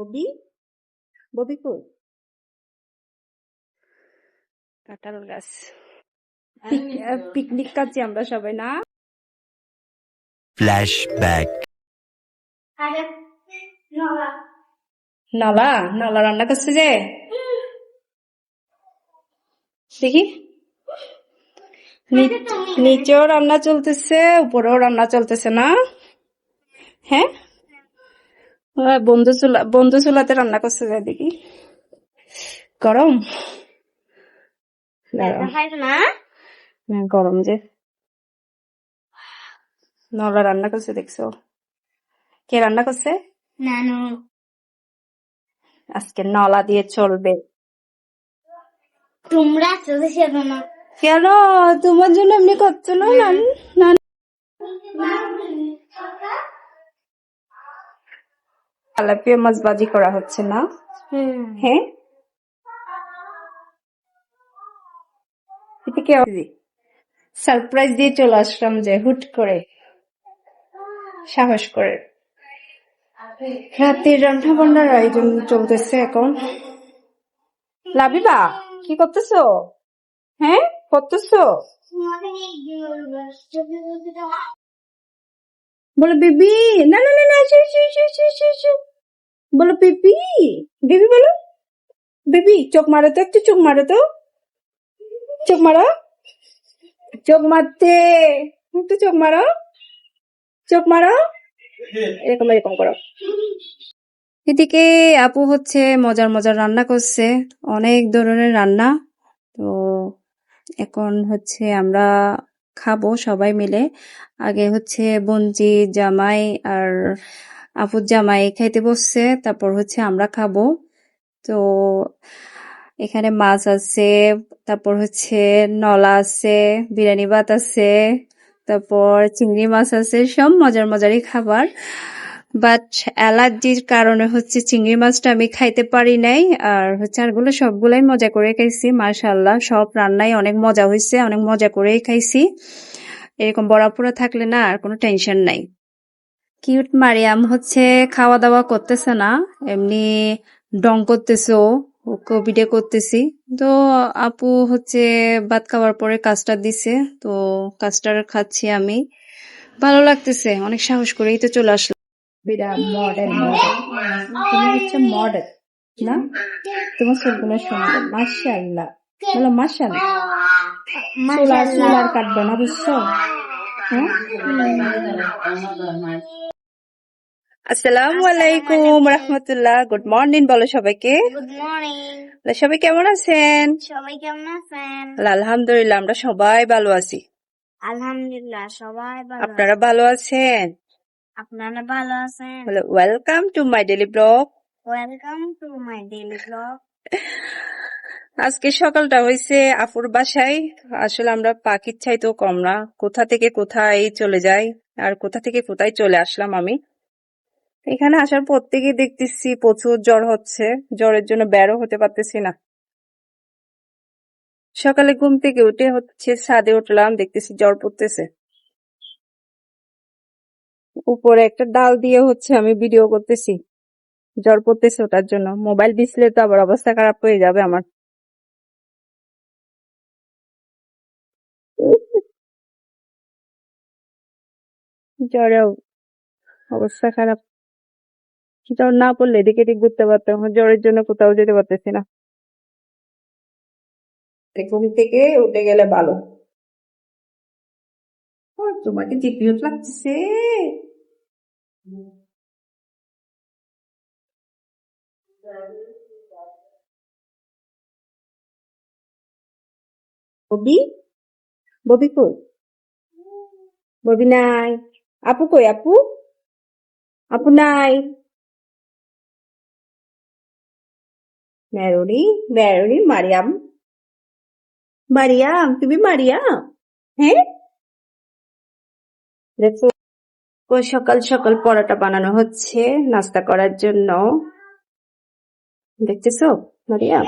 ববি? ববি কই? কাঁঠাল গাছ। পিকনিক খাচ্ছি আমরা সবাই না? Flashback. নালা। নালা? রান্না করছে যে? দেখি। নি- নিচেও রান্না চলতেছে উপরেও রান্না চলতেছে না? হ্যাঁ? বন্ধু চুলা বন্ধু চুলাতে রান্না করছে যে দেখি গরম গরম হ্যাঁ, গরম যে নলা রান্না করছে দেখছ কে রান্না করছে নানু আজকে নলা দিয়ে চলবে তোমরা কেন তোমার জন্য এমনি করছ না নান- নান তেলাপিয়া মাছ ভাজি করা হচ্ছে না? হ্যাঁ? এটা কি সারপ্রাইজ দিয়ে চলে আসলাম যে হুট করে সাহস করে। রাতের রান্না বান্নার আয়োজন চলতেছে এখন। লাবিবা কি করতেছো? হ্যাঁ করতেছো? বলো বেবি না না না না বলো বেবি বেবি বলো। বেবি, চোখ মারো তো, একটু চোখ মারো তো। চোখ মারো। চোখ মারতে, একটু চোখ মারো। চোখ মারো। এরকম এরকম করো। এদিকে আপু হচ্ছে মজার মজার রান্না করছে। অনেক ধরনের রান্না। তো এখন হচ্ছে আমরা খাব সবাই মিলে। আগে হচ্ছে বঞ্জি জামাই আর আপুর জামাই খাইতে বসছে, তারপর হচ্ছে আমরা খাব। তো এখানে মাছ আছে, তারপর হচ্ছে নলা আছে, বিরিয়ানি ভাত আছে, তারপর চিংড়ি মাছ আছে, সব মজার মজারই খাবার। বাট অ্যালার্জির কারণে হচ্ছে চিংড়ি মাছটা আমি খাইতে পারি নাই, আর হচ্ছে আরগুলো সবগুলাই মজা করে খাইছি মাশাল্লাহ সব রান্নাই অনেক মজা হয়েছে অনেক মজা করেই খাইছি। এরকম বড়াপুরা থাকলে না আর কোনো টেনশন নাই। কিউট মারিয়াম হচ্ছে খাওয়া দাওয়া করতেছে না, এমনি ডং করতেছে ও, ওকে ভিডিও করতেছি। তো আপু হচ্ছে ভাত খাওয়ার পরে কাজটা দিছে, তো কাজটা খাচ্ছি আমি। ভালো লাগতেছে, অনেক সাহস করেই তো চলে আসলাম। মডেল হচ্ছে মডেল না? তোমার চুলগুলো সুন্দর, মাশাআল্লাহ। বলো, মাশাআল্লাহ। চুল আর আর কাটবে না, বুঝছ? হ্যাঁ? আসসালামু আলাইকুম রহমতুল্লাহ। গুড মর্নিং বলো সবাইকে। গুড মর্নিং সবাই কেমন আছেন? সবাই কেমন আছেন? আলহামদুলিল্লাহ আমরা সবাই ভালো আছি। আলহামদুলিল্লাহ সবাই ভালো আপনারা ভালো আছেন? আপনারা ভালো আছেন? Welcome to my daily blog welcome to my daily blog আজকে সকালটা হয়েছে আফুর বাসায়। আসলে আমরা পাখির চাই তো কম না। কোথা থেকে কোথায় চলে যাই আর কোথা থেকে কোথায় চলে আসলাম আমি? এখানে আসার পর থেকে দেখতেছি প্রচুর জ্বর হচ্ছে। জ্বরের জন্য বেরো হতে পারতেছি না। সকালে ঘুম থেকে উঠে হচ্ছে ছাদে উঠলাম, দেখতেছি জ্বর পড়তেছে। উপরে একটা ডাল দিয়ে হচ্ছে আমি ভিডিও করতেছি। জ্বর পড়তেছে ওটার জন্য। মোবাইল ডিসপ্লে তো আবার অবস্থা খারাপ হয়ে যাবে আমার। জ্বরে অবস্থা খারাপ। জ্বর না পড়লে এদিকে এদিক ঘুরতে পারতাম জ্বরের জন্য কোথাও যেতে পারতেছি না। ঘুম থেকে উঠে গেলে ভালো। তোমাকে যে কিউট লাগতেছে। ববি? ববি কই? ববি নাই। আপু কই আপু? আপু নাই। মেরুনি মেরুনি মারিয়াম মারিয়াম তুমি মারিয়াম হ্যাঁ দেখো ও, সকাল সকাল পরোটা বানানো হচ্ছে, নাস্তা করার জন্য। দেখতেছো মারিয়াম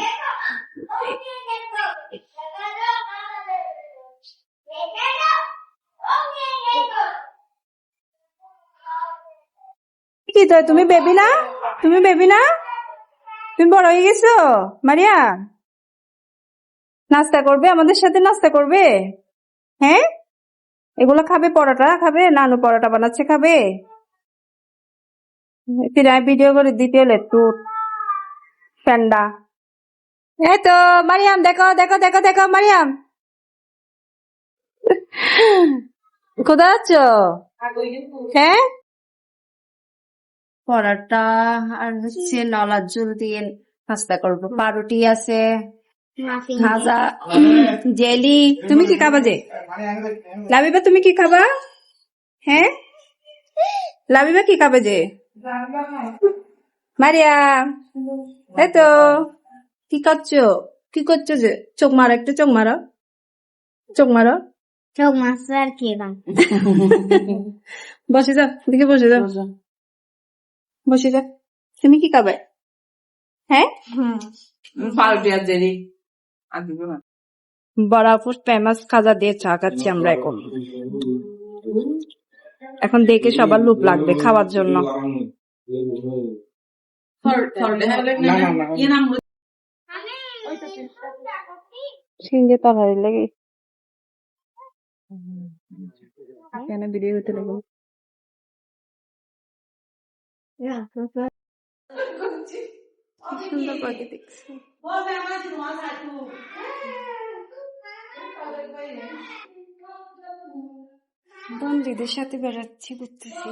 কি তুমি বেবি না? তুমি বেবি না? তুমি বড় হয়ে গেছো? মারিয়া? নাস্তা করবে? আমাদের সাথে নাস্তা করবে? হ্যাঁ? এগুলো খাবে পরোটা খাবে নানু পরোটা বানাচ্ছে খাবে। ভিডিও করে দিতে হলে একটু ঠান্ডা। এই তো মারিয়াম দেখো দেখো দেখো দেখো মারিয়াম। কোথায় আছো? হ্যাঁ? পরোটা আর হচ্ছে নলার ঝুল দিয়ে নাস্তা করব। পাউরুটি আছে ভাজা জেলি। তুমি কি খাবা যে? লাবিবা তুমি কি খাবা? হ্যাঁ? লাবিবা কি খাবা যে? মারিয়া এই তো। কি করছ? কি করছ যে? চোখ মারো একটু চোখ মারো। চোখ মারো। চোখ মাছ আর কি দাম বসে যাও দিকে বসে যাও। বসে যা। তুমি কি খাবে? হ্যাঁ? পাউরুটি আর জেলি। আর দিব না বরাপুর ফেমাস খাজা দিয়ে চা খাচ্ছি আমরা এখন। এখন দেখে সবার লোভ লাগবে খাওয়ার জন্য। ইয়ে সিঙ্গে তরকারি লেগে কেন ভিডিও হতে লেগে সুন্দর পাখি দেখছি বন্ধুদের সাথে বেড়াচ্ছি ঘুরতেছি